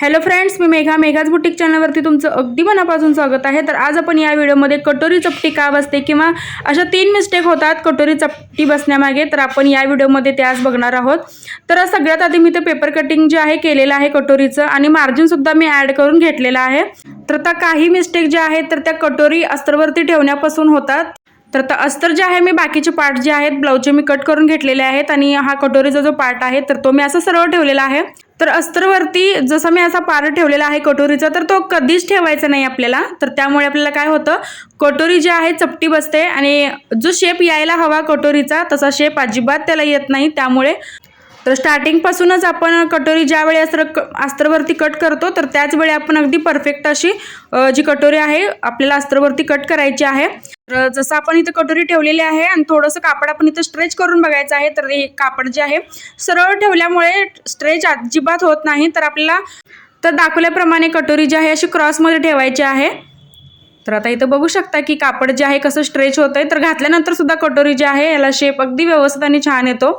Hello friends मी Megha. Megha's boutique चॅनलवरती तुमचं अगदी मनापासून स्वागत आहे. तर आज आपण या व्हिडिओमध्ये कटोरी चपटी का बसते किंवा अशा तीन मिस्टेक होतात कटोरी चपटी बसण्यामागे. तर आपण या व्हिडिओमध्ये ते आज बघणार आहोत. तर सगळ्यात आधी मी ते पेपर कटिंग जे आहे केलेलं आहे कटोरीचं आणि मार्जिनसुद्धा मी ॲड करून घेतलेलं आहे. तर त्या काही मिस्टेक ज्या आहेत तर त्या कटोरी अस्तरवरती ठेवण्यापासून होतात. तर आता अस्तर जे आहे मी बाकीचे पार्ट जे आहेत ब्लाऊजचे मी कट करून घेतलेले आहेत आणि हा कटोरीचा जो पार्ट आहे तर तो मी असा सरळ ठेवलेला आहे. तर अस्तरवरती जसं मी असा पार ठेवलेला आहे कटोरीचा तर तो कधीच ठेवायचा नाही आपल्याला. तर त्यामुळे आपल्याला काय होतं कटोरी जी आहे चपटी बसते आणि जो शेप यायला हवा कटोरीचा तसा शेप अजिबात त्याला येत नाही. त्यामुळे तर स्टार्टिंगपासूनच आपण कटोरी ज्यावेळी अस्त्र क अस्त्रवरती कट करतो तर त्याच वेळी आपण अगदी परफेक्ट अशी जी कटोरी आहे आपल्याला अस्त्रवरती कट करायची आहे. तर जसं आपण इथं कटोरी ठेवलेली आहे आणि थोडंसं कापड आपण इथं स्ट्रेच करून बघायचं आहे तर हे कापड जे आहे सरळ ठेवल्यामुळे स्ट्रेच अजिबात होत नाही. तर आपल्याला तर दाखवल्याप्रमाणे कटोरी जी आहे अशी क्रॉसमध्ये ठेवायची आहे. तर आता इथं बघू शकता की कापड जे आहे कसं स्ट्रेच होतं आहे तर घातल्यानंतर सुद्धा कटोरी जी आहे याला शेप अगदी व्यवस्थित आणि छान येतो.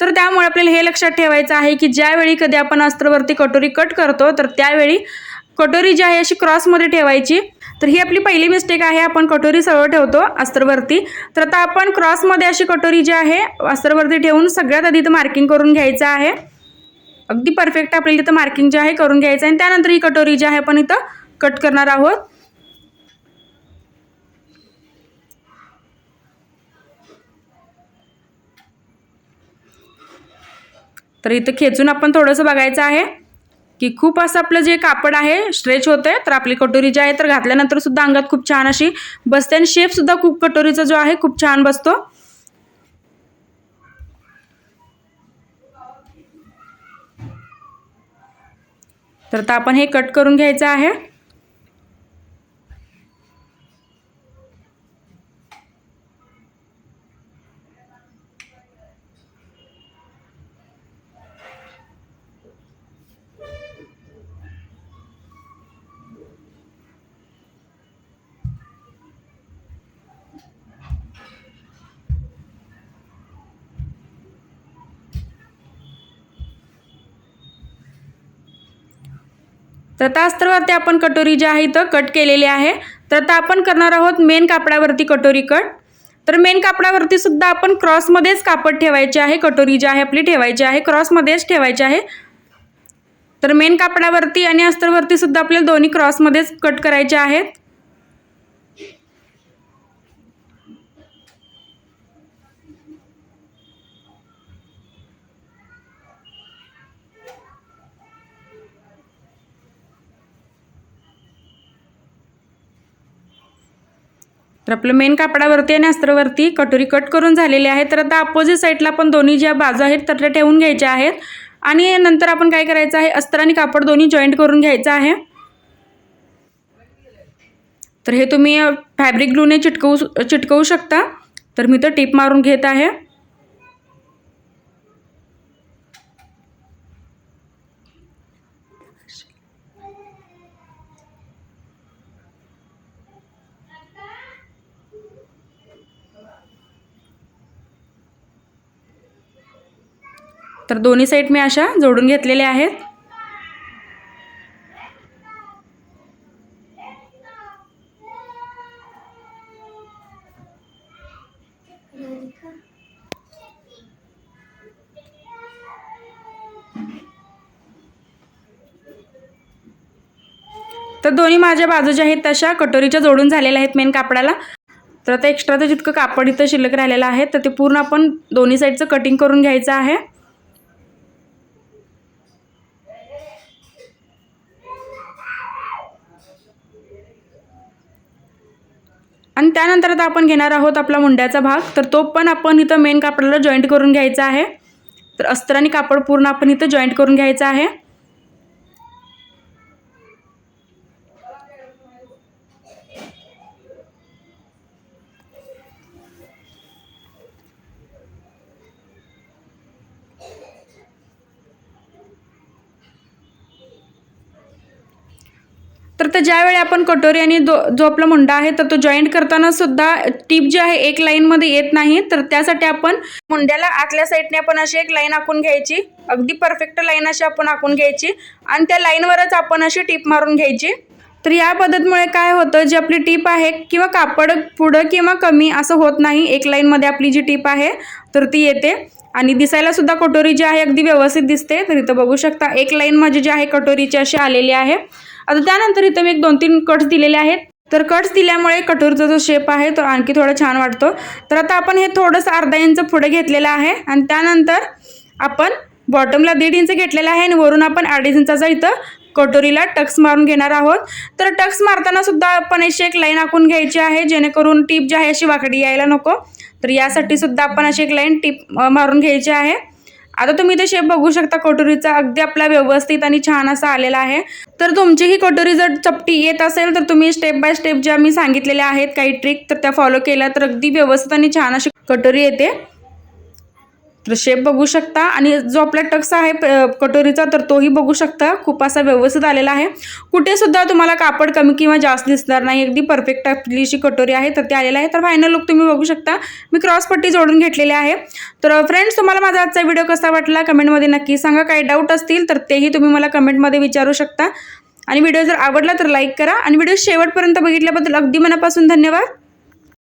तर त्यामुळे आपल्याला हे लक्षात ठेवायचं आहे की ज्यावेळी कधी आपण अस्त्रवरती कटोरी कट करतो तर त्यावेळी कटोरी जी आहे अशी क्रॉसमध्ये ठेवायची. तर ही आपली पहिली मिस्टेक आहे. आपण कटोरी सरळ ठेवतो अस्त्रवरती. तर आता आपण क्रॉसमध्ये अशी कटोरी जी आहे अस्त्रवरती ठेवून सगळ्यात आधी इथं मार्किंग करून घ्यायचं आहे. अगदी परफेक्ट आपल्याला इथं मार्किंग जे आहे करून घ्यायचं आहे. आणि त्यानंतर ही कटोरी जी आहे आपण इथं कट करणार आहोत. तर इथं खेचून आपण थोडंसं बघायचं आहे. की खूप असं आपलं जे कापड आहे स्ट्रेच होतं आहे तर आपली कटोरी जी आहे तर घातल्यानंतर सुद्धा अंगात खूप छान अशी बसते आणि शेपसुद्धा खूप कटोरीचा जो आहे खूप छान बसतो. तर आता आपण हे कट करून घ्यायचं आहे. तर आता आपण कटोरी जी आहे इथं कट केलेली आहे. तर आता आपण करणार आहोत मेन कापडावरती कटोरी कट तर मेन कापडावरती सुद्धा आपण क्रॉसमध्येच कापड ठेवायचे आहे. कटोरी जी आहे आपली ठेवायची आहे. क्रॉसमध्येच ठेवायची आहे. तर मेन कापडावरती आणि अस्तरवरती सुद्धा आपल्याला दोन्ही क्रॉसमध्येच कट करायचे आहेत. तर आपलं मेन कापडावरती आणि अस्त्रावरती कटोरी कट करून झालेली आहे. तर आता अपोजिट साईडला पण दोन्ही ज्या बाजू आहेत तर त्या ठेवून घ्यायच्या आहेत. आणि नंतर आपण काय करायचं आहे अस्त्र आणि कापड दोन्ही जॉईंट करून घ्यायचं आहे. तर हे तुम्ही फॅब्रिक ग्लूने चिटकवू चिटकवू शकता. तर मी तर टीप मारून घेत आहे. तर दोन्ही साईड मी अशा जोडून घेतलेल्या आहेत. तर दोन्ही माझ्या बाजू ज्या आहेत तशा कटोरीच्या जोडून झालेल्या आहेत मेन कापडाला. तर आता एक्स्ट्राचं जितकं कापड इथं शिल्लक राहिलेलं आहे तर ते पूर्ण आपण दोन्ही साईडचं कटिंग करून घ्यायचं आहे. आणि त्यानंतर आता आपण घेणार आहोत आपला मुंड्याचा भाग. तर तो पण आपण इथं मेन कापडाला जॉईंट करून घ्यायचा आहे. तर अस्त्र कापड पूर्ण आपण इथं जॉईंट करून घ्यायचं आहे. तर ते ज्यावेळी आपण कटोरी आणि दो जो आपला मुंडा आहे तर तो जॉईंट करताना सुद्धा टीप जी आहे एक लाईनमध्ये येत नाही. तर त्यासाठी आपण मुंड्याला आतल्या साईडने आपण अशी एक लाईन आखून घ्यायची. अगदी परफेक्ट लाईन अशी आपण आखून घ्यायची. आणि त्या लाईनवरच आपण अशी टीप मारून घ्यायची. तर या पद्धतीमुळे काय होतं जी आपली टीप आहे किंवा कापड पुढं किंवा कमी असं होत नाही एक लाईनमध्ये आपली जी टीप आहे तर ती येते. आणि दिसायला सुद्धा कटोरी जी आहे अगदी व्यवस्थित दिसते. तर इथं बघू शकता एक लाईन माझी जी आहे कटोरीची अशी आलेली आहे. आता त्यानंतर इथं मी एक दोन तीन कट्स दिलेले आहेत. तर कट्स दिल्यामुळे कटोरीचा जो शेप आहे तो आणखी थोडा छान वाटतो. तर आता आपण हे थोडंसं अर्धा इंच पुढे घेतलेलं आहे. आणि त्यानंतर आपण बॉटमला दीड इंच घेतलेला आहे. आणि वरून आपण अडीच इंचाचा इथं कटोरीला टक्स मारून घेणार आहोत. तर टक्स मारताना सुद्धा आपण अशी एक लाईन आखून घ्यायची आहे जेणेकरून टीप जी आहे अशी वाकडी यायला नको. तर यासाठी सुद्धा आपण अशी एक लाईन टीप मारून घ्यायची आहे. आता तुम्ही इथे शेप बघू शकता कटोरीचा अगदी आपला व्यवस्थित आणि छान असा आलेला आहे. तर तुमची ही कटोरी जर चपटी येत असेल तर तुम्ही स्टेप बाय स्टेप ज्या मी सांगितलेल्या आहेत काही ट्रिक तर त्या फॉलो केल्या तर अगदी व्यवस्थित आणि छान अशी कटोरी येते. तर शेप बघू शकता. आणि जो आपला टक्स आहे प- कटोरीचा तर तोही बघू शकता. खूप असा व्यवस्थित आलेला आहे. कुठेसुद्धा तुम्हाला कापड कमी किंवा जास्त दिसणार नाही. अगदी परफेक्ट आपली अशी कटोरी आहे तर ते आलेलं आहे. तर फायनल लुक तुम्ही बघू शकता. मी क्रॉसपट्टी जोडून घेतलेली आहे. तर फ्रेंड्स तुम्हाला माझा आजचा व्हिडिओ कसा वाटला? कमेंटमध्ये नक्की सांगा. काही डाऊट असतील तर तेही तुम्ही मला कमेंटमध्ये विचारू शकता. आणि व्हिडिओ जर आवडला तर लाईक करा. आणि व्हिडिओ शेवटपर्यंत बघितल्याबद्दल अगदी मनापासून धन्यवाद.